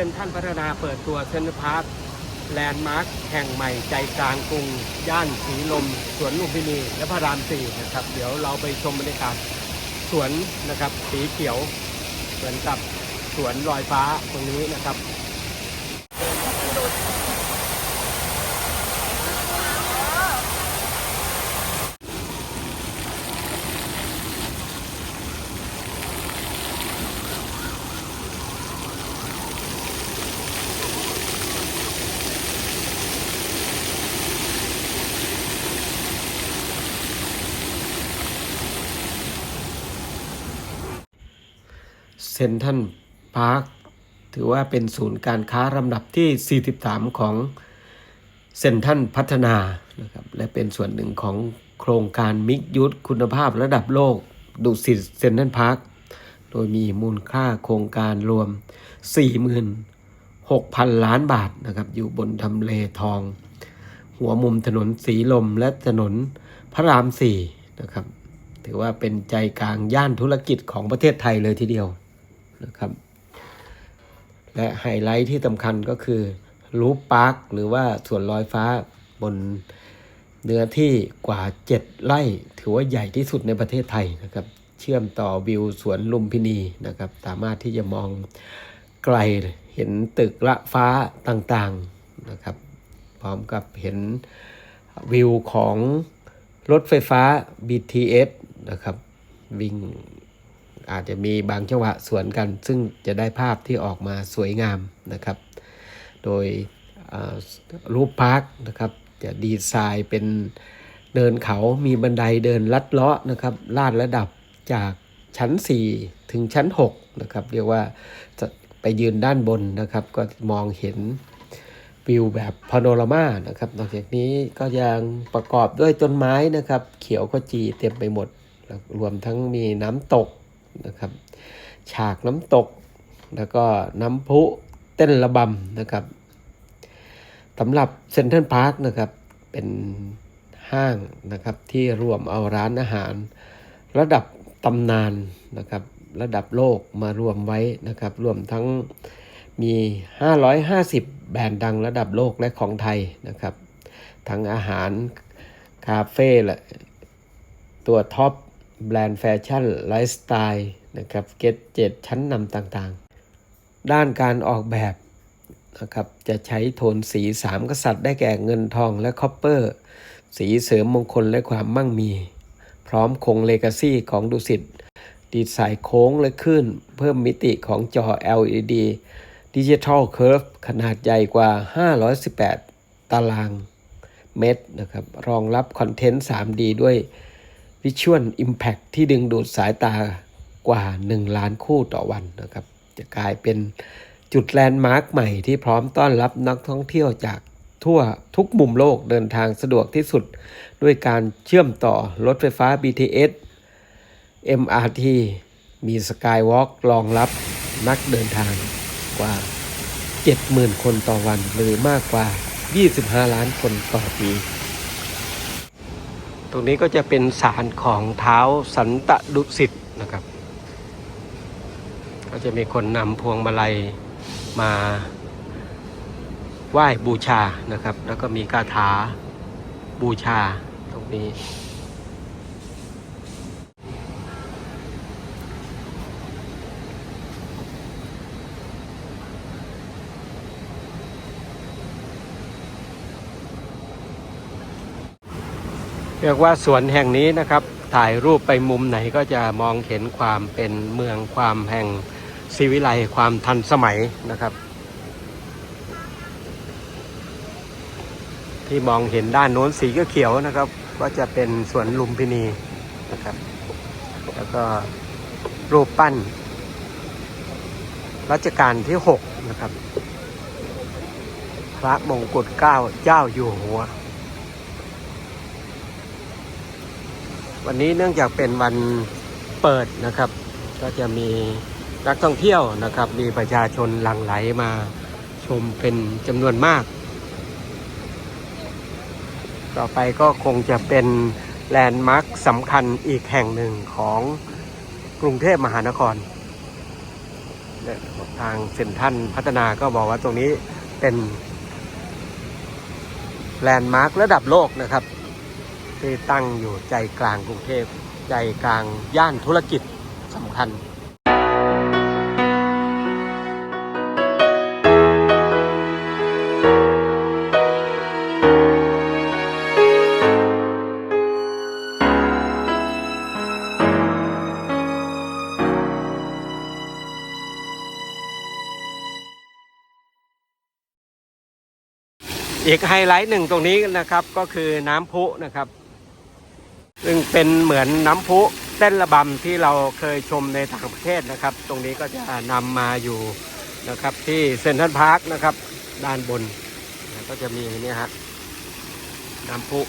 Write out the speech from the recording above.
ซ็นทรัลพัฒนาเปิดตัวเซ็นทรัลพาร์คแลนด์มาร์คแห่งใหม่ใจกลางกรุง ย่านสีลม สวนลุมพินี และพระรามสี่นะครับ เดี๋ยวเราไปชมบรรยากาศสวนนะครับ สีเขียว เหมือนกับสวนลอยฟ้าตรงนี้นะครับ ซ็นทรัลพาร์คถือว่าเป็นศูนย์การค้าลำดับที่ 43 ของเซ็นทรัลพัฒนานะครับและเป็นส่วนหนึ่งของโครงการมิกยุทธคุณภาพระดับโลก ดุสิตเซ็นทรัลพาร์คโดยมีมูลค่าโครงการรวม 46,000 ล้านบาทนะครับอยู่บนทำเลทอง หัวมุมถนนสีลมและถนนพระรามสี่นะครับถือว่าเป็นใจกลางย่านธุรกิจของประเทศไทยเลยทีเดียว นะครับ และไฮไลท์ที่สำคัญก็คือรูปพาร์คหรือว่าสวนลอยฟ้าบนเนื้อที่กว่า 7 ไร่ ถือว่าใหญ่ที่สุดในประเทศไทยนะครับ เชื่อมต่อวิวสวนลุมพินีนะครับ สามารถที่จะมองไกลเห็นตึกละฟ้าต่างๆนะครับ พร้อมกับเห็นวิวของรถไฟฟ้า BTS นะครับ วิ่ง อาจจะมีบางจังหวะสวนกัน ซึ่งจะได้ภาพที่ออกมาสวยงามนะครับ โดยรูปพาร์คนะครับจะดีไซน์เป็นเดินเขามีบันไดเดินลัดเลาะนะครับลาดระดับจากชั้น 4 ถึงชั้น6นะครับเรียกว่าจะไปยืนด้านบนนะครับ ก็มองเห็นวิวแบบพาโนรามานะครับนอกจากนี้ก็ยังประกอบด้วยต้นไม้นะครับ เขียวขจีเต็มไปหมด รวมทั้งมีน้ำตก นะครับ ฉากน้ำตก แล้วก็น้ำพุเต้นระบำนะครับสำหรับเซ็นทรัลพาร์คนะครับเป็นห้างนะครับที่รวมเอาร้านอาหาร ระดับตำนานนะครับระดับโลกมารวมไว้นะครับรวมทั้งมี 550 แบรนด์ดังระดับโลกและของไทยนะครับ ทั้งอาหาร คาเฟ่และตัวท็อป แบรนด์แฟชั่นไลฟ์สไตล์นะครับเกตเจ็ดชั้นนำต่างๆ ด้านการออกแบบนะครับจะใช้โทนสีสามกษัตริย์ได้แก่เงินทองและคอปเปอร์ สีเสริมมงคลและความมั่งมี พร้อมคงเลกาซีของดุสิตดีไซน์โค้งและขึ้น เพิ่มมิติของจอ LED Digital Curve ขนาดใหญ่กว่า 518 ตารางเมตรนะครับ รองรับคอนเทนต์ 3D ด้วย Visual Impact ที่ดึงดูดสายตากว่า 1 ล้านคู่ต่อวันนะครับ จะกลายเป็นจุดแลนด์มาร์คใหม่ที่พร้อมต้อนรับนักท่องเที่ยวจากทั่วทุกมุมโลกเดินทางสะดวกที่สุด ด้วยการเชื่อมต่อรถไฟฟ้า BTS MRT มีสกายวอล์กรองรับนักเดินทางกว่า 70,000 คนต่อวันหรือมากกว่า 25 ล้านคนต่อปี ตรงนี้ก็จะเป็นศาลของเท้าสันตะดุสิตนะครับ ก็จะมีคนนำพวงมาลัยมาไหว้บูชานะครับ แล้วก็มีคาถาบูชาตรงนี้ เรียกว่าสวนแห่งนี้นะครับ ถ่ายรูปไปมุมไหนก็จะมองเห็นความเป็นเมืองความแห่งศิวิไลความทันสมัยนะครับ ที่มองเห็นด้านโน้นสีก็เขียวนะครับ ก็จะเป็นสวนลุมพินีนะครับ แล้วก็รูปปั้นรัชกาลที่ 6 นะครับ พระมงกุฎเกล้าเจ้าอยู่หัว วันนี้เนื่องจากเป็นวันเปิดนะครับ ก็จะมีนักท่องเที่ยวนะครับ มีประชาชนหลั่งไหลมาชมเป็นจำนวนมาก ต่อไปก็คงจะเป็นแลนด์มาร์คสำคัญอีกแห่งหนึ่งของกรุงเทพมหานคร ทางเซ็นทันพัฒนาก็บอกว่าตรงนี้เป็นแลนด์มาร์คระดับโลกนะครับ ที่ตั้งอยู่ใจกลางกรุงเทพ ใจกลางย่านธุรกิจสำคัญอีกไฮไลท์หนึ่งตรงนี้นะครับก็คือน้ำพุนะครับ ซึ่งเป็นเหมือนน้ำพุเต้นระบำที่เราเคยชมในต่างประเทศนะครับ ตรงนี้ก็จะนำมาอยู่นะครับที่เซ็นทรัลพาร์คนะครับ ด้านบน ก็จะมีนี่ฮะน้ำพุ